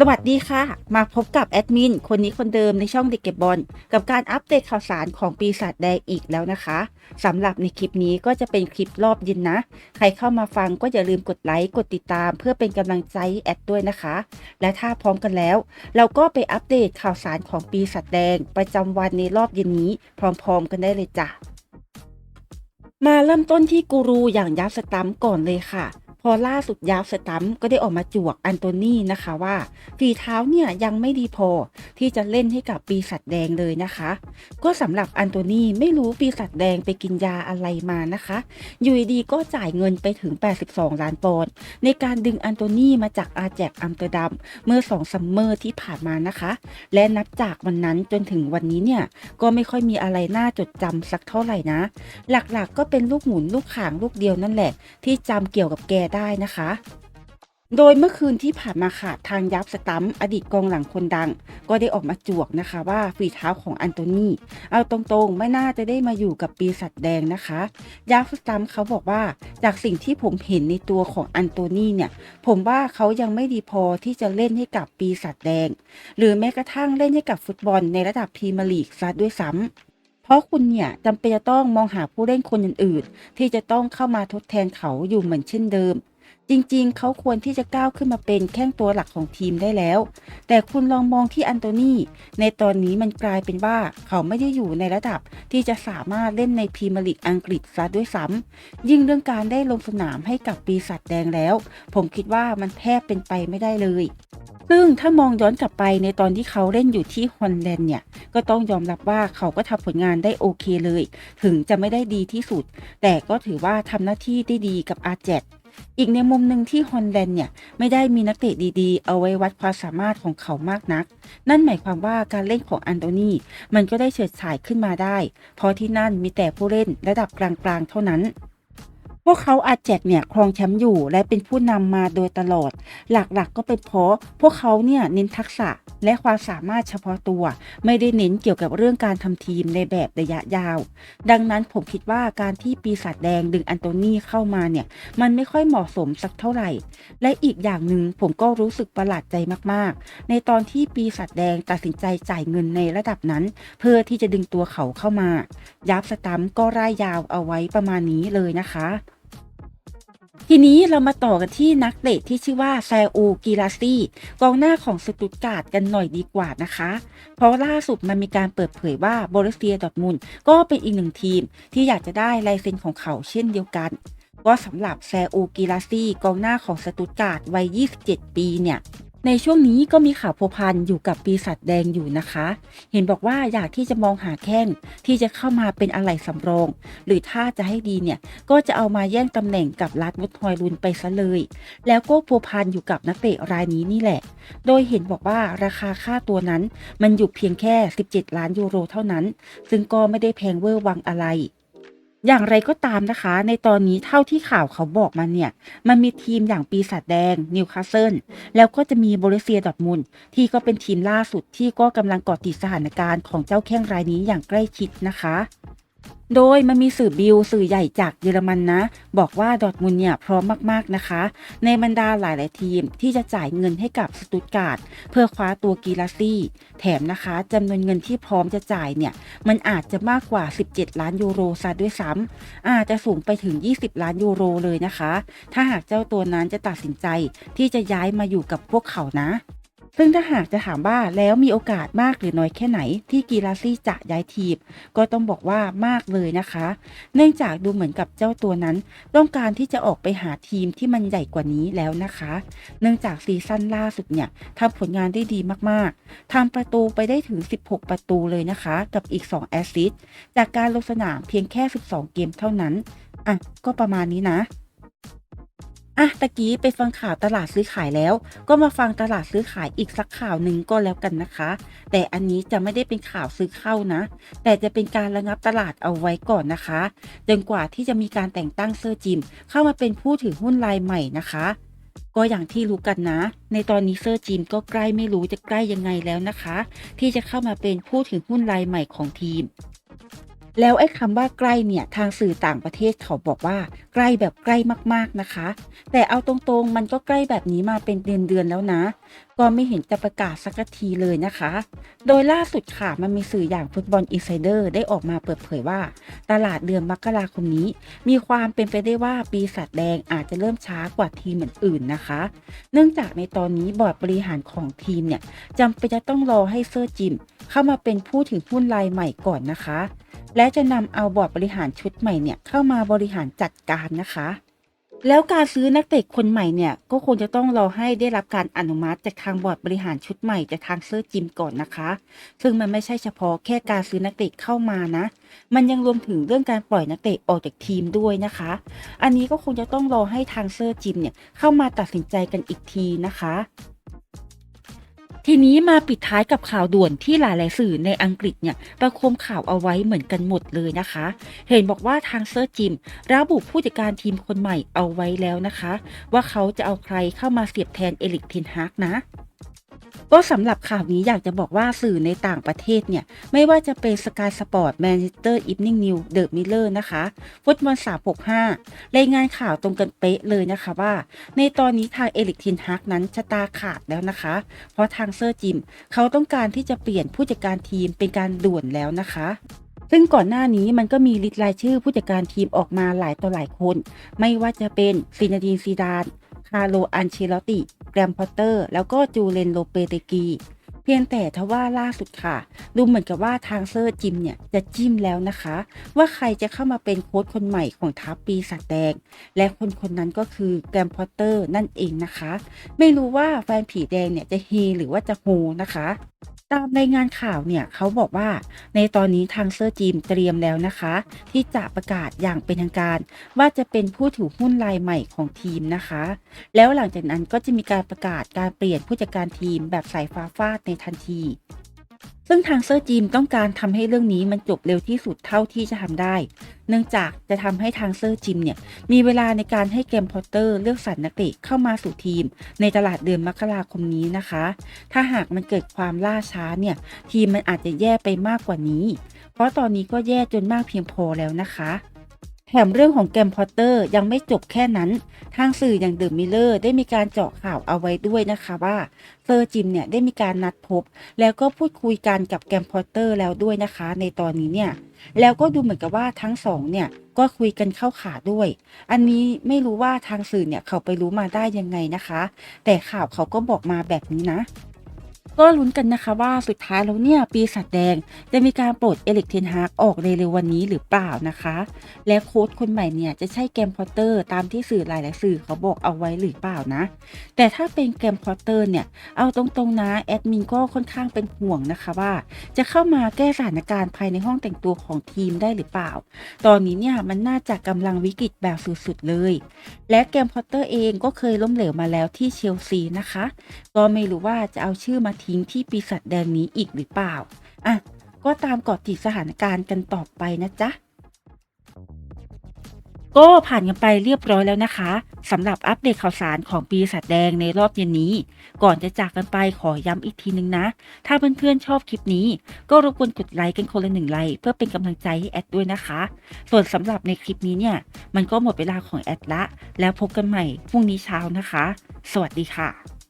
สวัสดีค่ะ มาพบกับแอดมินคนนี้คนเดิมในช่องเด็กเก็บบอลกับการอัปเดตข่าวสารของปีศาจแดงอีกแล้วนะคะสำหรับในคลิปนี้ก็จะเป็นคลิปรอบเย็นนะ ใครเข้ามาฟังก็อย่าลืมกดไลค์กดติดตาม เพื่อเป็นกำลังใจแอดด้วยนะคะ และถ้าพร้อมกันแล้ว เราก็ไปอัปเดตข่าวสารของปีศาจแดง ประจำวันในรอบเย็นนี้ พร้อมๆ กันได้เลยจ้ะมาเริ่มต้นที่กูรูอย่างยับสตัมก่อนเลยค่ะ พอล่าสุดยับสตัมก็ได้ออกมาจวกอันโตนี่นะคะว่าฝีเท้าเนี่ยยังไม่ดีพอที่จะเล่นให้กับปีศาจแดงเลยนะคะ ก็สำหรับอันโตนี่ไม่รู้ปีศาจแดงไปกินยาอะไรมานะคะ อยู่ดีก็จ่ายเงินไปถึง 82 ล้านปอนด์ในการดึงอันโตนี่มาจากอาแจกอัมสเตอร์ดัมเมื่อสองซัมเมอร์ที่ผ่านมานะคะ และนับจากวันนั้นจนถึงวันนี้เนี่ยก็ไม่ค่อยมีอะไรน่าจดจำสักเท่าไหร่นะ หลักๆก็เป็นลูกหมุนลูกขางลูกเดียวนั่นแหละ ที่จำเกี่ยวกับแกได้นะคะ โดยเมื่อคืนที่ผ่านมาค่ะทางยับสตัมอดีตกองหลังคนดัง ก็ได้ออกมาจวกนะคะว่าฝีเท้าของอันโตนีเอาตรงๆ ไม่น่าจะได้มาอยู่กับปีศาจแดงนะคะยับสตัมเขาบอกว่าจากสิ่งที่ผมเห็นในตัวของอันโตนีเนี่ย ผมว่าเขายังไม่ดีพอที่จะเล่นให้กับปีศาจแดง หรือแม้กระทั่งเล่นให้กับฟุตบอลในระดับพรีเมียร์ลีกซะด้วยซ้ำ ราะคุณเนี่ยจำเป็นจะต้องมองหาผู้เล่นคนอื่นๆ ที่จะต้องเข้ามาทดแทนเขาอยู่เหมือนเช่นเดิม จริงๆ เขาควรที่จะก้าวขึ้นมาเป็นแข้งตัวหลักของทีมได้แล้ว แต่คุณลองมองที่อันโตนีในตอนนี้มันกลายเป็นว่าเขาไม่ได้อยู่ในระดับที่จะสามารถเล่นในพรีเมียร์ลีกอังกฤษซะด้วยซ้ำยิ่งเรื่องการได้ลงสนามให้กับปีศาจแดงแล้ว ผมคิดว่ามันแทบเป็นไปไม่ได้เลย ซึ่งถ้ามองย้อนกลับไปในตอนที่เขาเล่นอยู่ที่ฮอลแลนด์เนี่ย ก็ต้องยอมรับว่าเขาก็ทำผลงานได้โอเคเลย ถึงจะไม่ได้ดีที่สุด แต่ก็ถือว่าทำหน้าที่ได้ดีกับอาเจตอีกในมุมหนึ่งที่ฮอลแลนด์เนี่ย ไม่ได้มีนักเตะดีๆ เอาไว้วัดความสามารถของเขามากนัก นั่นหมายความว่าการเล่นของอันโตนีมันก็ได้เฉิดฉายขึ้นมาได้ เพราะที่นั่นมีแต่ผู้เล่นระดับกลางๆเท่านั้น พวกเขาอาจแจกเนี่ยครองแชมป์อยู่และเป็นผู้นำมาโดยตลอด หลักๆก็เป็นเพราะพวกเขาเนี่ยเน้นทักษะและความสามารถเฉพาะตัว ไม่ได้เน้นเกี่ยวกับเรื่องการทำทีมในแบบระยะยาว ดังนั้นผมคิดว่าการที่ปีศาจแดงดึงอันโตนีเข้ามาเนี่ย มันไม่ค่อยเหมาะสมสักเท่าไหร่ และอีกอย่างหนึ่งผมก็รู้สึกประหลาดใจมากๆ ในตอนที่ปีศาจแดงตัดสินใจจ่ายเงินในระดับนั้น เพื่อที่จะดึงตัวเขาเข้ามา ยับสตัมก็ร่ายยาวเอาไว้ประมาณนี้เลยนะคะ ทีนี้เรามาต่อกันที่นักเตะที่ชื่อว่าแซอูกีราซีกองหน้าของสตุตการ์ดกันหน่อยดีกว่านะคะ เพราะล่าสุดมันมีการเปิดเผยว่าบริเซียดอทมุนก็เป็นอีกหนึ่งทีม ที่อยากจะได้ลายเซ็นของเขาเช่นเดียวกัน ก็สำหรับแซอูกีราซีกองหน้าของสตุตการ์ดวัย 27 ปีเนี่ย ในช่วงนี้ก็มีข่าวพัวพันอยู่กับปีศาจแดงอยู่นะคะ เห็นบอกว่าอยากที่จะมองหาแข้งที่จะเข้ามาเป็นอะไหล่สำรอง หรือถ้าจะให้ดีเนี่ย ก็จะเอามาแย่งตำแหน่งกับรัดมุดฮอยลุนไปซะเลย แล้วก็พัวพันอยู่กับนักเตะรายนี้นี่แหละ โดยเห็นบอกว่าราคาค่าตัวนั้นมันอยู่เพียงแค่ 17 ล้านยูโรเท่านั้น ซึ่งก็ไม่ได้แพงเวอร์วังอะไร อย่างไรก็ตามนะคะ ในตอนนี้เท่าที่ข่าวเขาบอกมาเนี่ย มันมีทีมอย่างปีศาจแดงนิวคาสเซิลแล้วก็จะมีโบรเซียดอทมุนที่ก็เป็นทีมล่าสุดที่ก็กำลังเกาะติดสถานการณ์ของเจ้าแข้งรายนี้อย่างใกล้ชิดนะคะ โดยมันมีสื่อบิลสื่อใหญ่จากเยอรมันนะ บอกว่าดอทมุนเนี่ยพร้อมมากๆนะคะ ในบรรดาหลายๆทีมที่จะจ่ายเงินให้กับสตุตการ์ดเพื่อคว้าตัวกีราซี่ แถมนะคะจำนวนเงินที่พร้อมจะจ่ายเนี่ย มันอาจจะมากกว่า 17 ล้านยูโรซะด้วยซ้ำอาจจะสูงไปถึง 20 ล้านยูโรเลยนะคะ ถ้าหากเจ้าตัวนั้นจะตัดสินใจที่จะย้ายมาอยู่กับพวกเขานะ ซึ่งถ้าหากจะถามว่าแล้วมีโอกาสมากหรือน้อยแค่ไหน ที่กีราซี่จะย้ายทีมก็ต้องบอกว่ามากเลยนะคะ เนื่องจากดูเหมือนกับเจ้าตัวนั้น ต้องการที่จะออกไปหาทีมที่มันใหญ่กว่านี้แล้วนะคะ เนื่องจากซีซั่นล่าสุดเนี่ยทำผลงานได้ดีมากๆทำประตูไปได้ถึง 16 ประตูเลยนะคะ กับอีก 2 แอสซิสต์จากการลงสนามเพียงแค่ 12 เกมเท่านั้นอะก็ประมาณนี้นะ อะตะกี้ไปฟังข่าวตลาดซื้อขายแล้ว ก็มาฟังตลาดซื้อขายอีกสักข่าวหนึ่งก็แล้วกันนะคะ แต่อันนี้จะไม่ได้เป็นข่าวซื้อเข้านะ แต่จะเป็นการระงับตลาดเอาไว้ก่อนนะคะ จนกว่าที่จะมีการแต่งตั้งเซอร์จิม เข้ามาเป็นผู้ถือหุ้นรายใหม่นะคะ ก็อย่างที่รู้กันนะ ในตอนนี้เซอร์จิมก็ใกล้ไม่รู้จะใกล้ยังไงแล้วนะคะ ที่จะเข้ามาเป็นผู้ถือหุ้นรายใหม่ของทีม แล้วไอ้คำว่าใกล้เนี่ยทางสื่อต่างประเทศเขาบอกว่า ใกล้แบบใกล้มากๆนะคะ แต่เอาตรงๆมันก็ใกล้แบบนี้มาเป็นเดือนๆแล้วนะ ก็ไม่เห็นจะประกาศสักทีเลยนะคะ โดยล่าสุดค่ะมันมีสื่ออย่างฟุตบอลอินไซเดอร์ได้ออกมาเปิดเผยว่า ตลาดเดือนมกราคมนี้ มีความเป็นไปได้ว่าปีศาจแดงอาจจะเริ่มช้ากว่าทีมอื่นๆนะคะ เนื่องจากในตอนนี้บอร์ดบริหารของทีมเนี่ยจำเป็นจะต้องรอให้เซอร์จิม เข้ามาเป็นผู้ถือหุ้นรายใหม่ก่อนนะคะ และจะนำเอาบอร์ดบริหารชุดใหม่เนี่ยเข้ามาบริหารจัดการนะคะ แล้วการซื้อนักเตะคนใหม่เนี่ยก็คงจะต้องรอให้ได้รับการอนุมัติจากทางบอร์ดบริหารชุดใหม่จากทางเซอร์จิมก่อนนะคะ ซึ่งมันไม่ใช่เฉพาะแค่การซื้อนักเตะเข้ามานะ มันยังรวมถึงเรื่องการปล่อยนักเตะออกจากทีมด้วยนะคะ อันนี้ก็คงจะต้องรอให้ทางเซอร์จิมเนี่ยเข้ามาตัดสินใจกันอีกทีนะคะ ทีนี้มาปิดท้ายกับข่าวด่วนที่หลายๆสื่อในอังกฤษเนี่ยประคมข่าวเอาไว้เหมือนกันหมดเลยนะคะ เห็นบอกว่าทางเซอร์จิมระบุผู้จัดการทีมคนใหม่เอาไว้แล้วนะคะ ว่าเขาจะเอาใครเข้ามาเสียบแทนเอลิกเทนฮากนะ ก็สำหรับข่าวนี้อยากจะบอกว่าสื่อในต่างประเทศเนี่ย ไม่ว่าจะเป็นสกายสปอร์ตแมนเชสเตอร์อีฟนิ่งนิวเดอะมิลเลอร์นะคะฟุตบอล365รายงานข่าวตรงกันเป๊ะเลยนะคะว่า ในตอนนี้ทางเอลิกเทนฮากนั้นชะตาขาดแล้วนะคะ เพราะทางเซอร์จิม เขาต้องการที่จะเปลี่ยนผู้จัดการทีมเป็นการด่วนแล้วนะคะซึ่งก่อนหน้านี้มันก็มีลิสต์รายชื่อผู้จัดการทีมออกมาหลายต่อหลายคน ไม่ว่าจะเป็นซินาดีนซีดาน คาร์โลอันเชลติแกรมพอตเตอร์ แล้วก็จูเลนโลเปเตกี เพียงแต่ทว่าล่าสุดค่ะ ดูเหมือนกับว่าทางเซอร์จิมเนี่ย จะจิ้มแล้วนะคะ ว่าใครจะเข้ามาเป็นโค้ชคนใหม่ของทัพปีศาจแดง และคนคนนั้นก็คือแกรมพอตเตอร์นั่นเองนะคะ ไม่รู้ว่าแฟนผีแดงเนี่ยจะเฮหรือว่าจะโฮนะคะ ตามรายงานข่าวเนี่ยเขาบอกว่าในตอนนี้ทางเซอร์จีมเตรียมแล้วนะคะ ที่จะประกาศอย่างเป็นทางการ ว่าจะเป็นผู้ถือหุ้นรายใหม่ของทีมนะคะ แล้วหลังจากนั้นก็จะมีการประกาศการเปลี่ยนผู้จัดการทีมแบบสายฟ้าฟาดในทันที ซึ่งทางเซอร์จีมต้องการทำให้เรื่องนี้มันจบเร็วที่สุดเท่าที่จะทำได้ เนื่องจากจะทำให้ทางเซอร์จิมเนี่ยมีเวลาในการให้เกมพอตเตอร์เลือกสรรนักเตะเข้ามาสู่ทีม ในตลาดเดือนมกราคมนี้นะคะ ถ้าหากมันเกิดความล่าช้าเนี่ยทีมมันอาจจะแย่ไปมากกว่านี้ เพราะตอนนี้ก็แย่จนมากเพียงพอแล้วนะคะ แถมเรื่องของแกมพอตเตอร์ยังไม่จบแค่นั้น ทางสื่ออย่างเดอะมิลเลอร์ได้มีการเจาะข่าวเอาไว้ด้วยนะคะว่าเซอร์จิมเนี่ยได้มีการนัดพบ แล้วก็พูดคุยกันกับแกมพอตเตอร์แล้วด้วยนะคะ ในตอนนี้เนี่ย แล้วก็ดูเหมือนกับว่าทั้งสองเนี่ยก็คุยกันเข้าขาด้วย อันนี้ไม่รู้ว่าทางสื่อเนี่ยเขาไปรู้มาได้ยังไงนะคะ แต่ข่าวเขาก็บอกมาแบบนี้นะ ก็ลุ้นกันนะคะว่าสุดท้ายแล้วเนี่ยปีศาจแดงจะมีการปลดเอลิกเทนฮากออกในเร็ววันนี้หรือเปล่านะคะ และโค้ชคนใหม่เนี่ยจะใช่แกมพอตเตอร์ตามที่สื่อหลายๆสื่อเขาบอกเอาไว้หรือเปล่านะ แต่ถ้าเป็นแกมพอตเตอร์เนี่ยเอาตรงๆนะแอดมินก็ค่อนข้างเป็นห่วงนะคะว่า จะเข้ามาแก้สถานการณ์ภายในห้องแต่งตัวของทีมได้หรือเปล่า ตอนนี้เนี่ยมันน่าจะกำลังวิกฤตแบบสุดๆเลย และแกมพอตเตอร์เองก็เคยล้มเหลวมาแล้วที่เชลซีนะคะ ก็ไม่รู้ว่าจะเอาชื่อมามาทิ้งที่ปีศาจแดงนี้อีกหรือเปล่า อะ ก็ตามเกาะติดสถานการณ์กันต่อไปนะจ๊ะ ก็ผ่านกันไปเรียบร้อยแล้วนะคะสำหรับอัปเดตข่าวสารของปีศาจแดงในรอบเย็นนี้ ก่อนจะจากกันไปขอย้ำอีกทีนึงนะ ถ้าเพื่อนๆชอบคลิปนี้ ก็รบกวนกดไลค์กันคนละหนึ่งไลค์เพื่อเป็นกำลังใจให้แอดด้วยนะคะ ส่วนสำหรับในคลิปนี้เนี่ย มันก็หมดเวลาของแอดละ แล้วพบกันใหม่พรุ่งนี้เช้านะคะ สวัสดีค่ะ